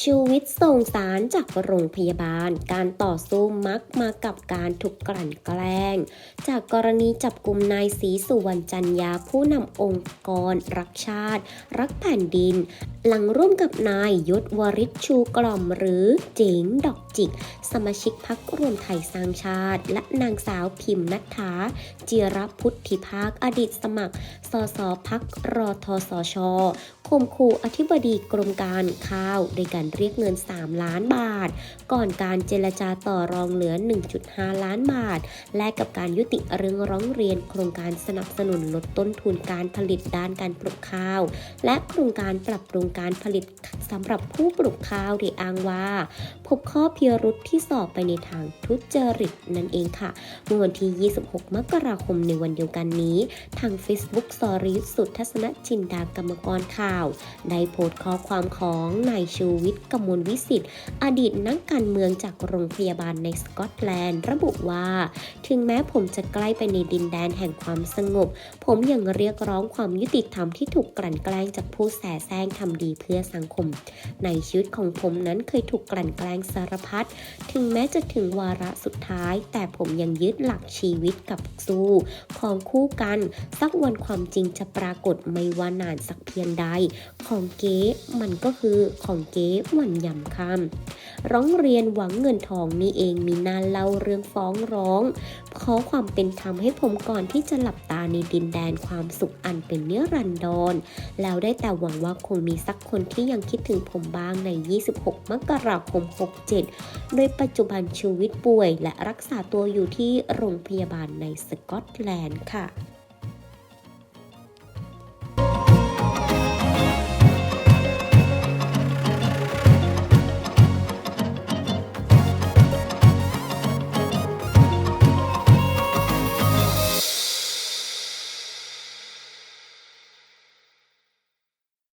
ชูวิทย์ส่งสารจากโรงพยาบาล การต่อสู้มักมากับการถูกกลั่นแกล้ง จากกรณีจับกลุ่มนายศรีสุวรรณจันยาผู้นำองค์กร รักชาติ รักแผ่นดิน หลังร่วมกับนายยศวริศชูกล่อมหรือเจ๋งดอกจิก สมาชิกพักรวมไทยสร้างชาติ และนางสาวพิมพ์นัทธาจิรพุทธิภาคอดีตสมัคร สสพักรอทสช ข่มขู่อธิบดีกรมการข้าวโดยการเรียกเงิน 3 ล้านบาท ก่อนการเจรจาต่อรองเหลือ 1.5 ล้านบาท และกับการยุติเรื่องร้องเรียน โครงการสนับสนุนลดต้นทุนการผลิตด้านการปลูกข้าว และโครงการปรับปรุงการผลิตสำหรับผู้ปลูกข้าวที่อ้างว่า พบข้อพิรุษที่สอบไปในทางทุจริตนั่นเองค่ะเมื่อวันที่ 26 มกราคมในวันเดียวกันนี้ ทาง Facebook สอริสุทธสนจินดากรรมกรข่าวได้โพสต์ข้อความของนายชูวิทย์กมลวิสิทธิ์ อดีตนักการเมืองจากโรงพยาบาลในสกอตแลนด์ ระบุว่า ถึงแม้ผมจะใกล้ไปในดินแดนแห่งความสงบ ผมยังเรียกร้องความยุติธรรมที่ถูกกลั่นแกล้งจากผู้แสแสร้งทำดีเพื่อสังคม ในชีวิตของผมนั้นเคยถูกกลั่นแกล้งสารพัดถึงแม้จะถึงวาระสุดท้าย แต่ผมยังยึดหลักชีวิตกับสู้ของคู่กัน สักวันความจริงจะปรากฏไม่ว่านานสักเพียงใดของเก๊มันก็คือของเก๊วันยำคำร้องเรียนหวังเงินทองนี่เองมีนานเล่าเรื่องฟ้องร้อง ขอความเป็นธรรมให้ผมก่อนที่จะหลับตาในดินแดนความสุขอันเป็นเนิรันดรแล้วได้แต่หวังว่าคงมีสักคนที่ยังคิดถึงผมบ้างใน 26 มกราคม 67 โดยปัจจุบันชีวิตป่วยและรักษาตัวอยู่ที่โรงพยาบาลในสกอตแลนด์ค่ะ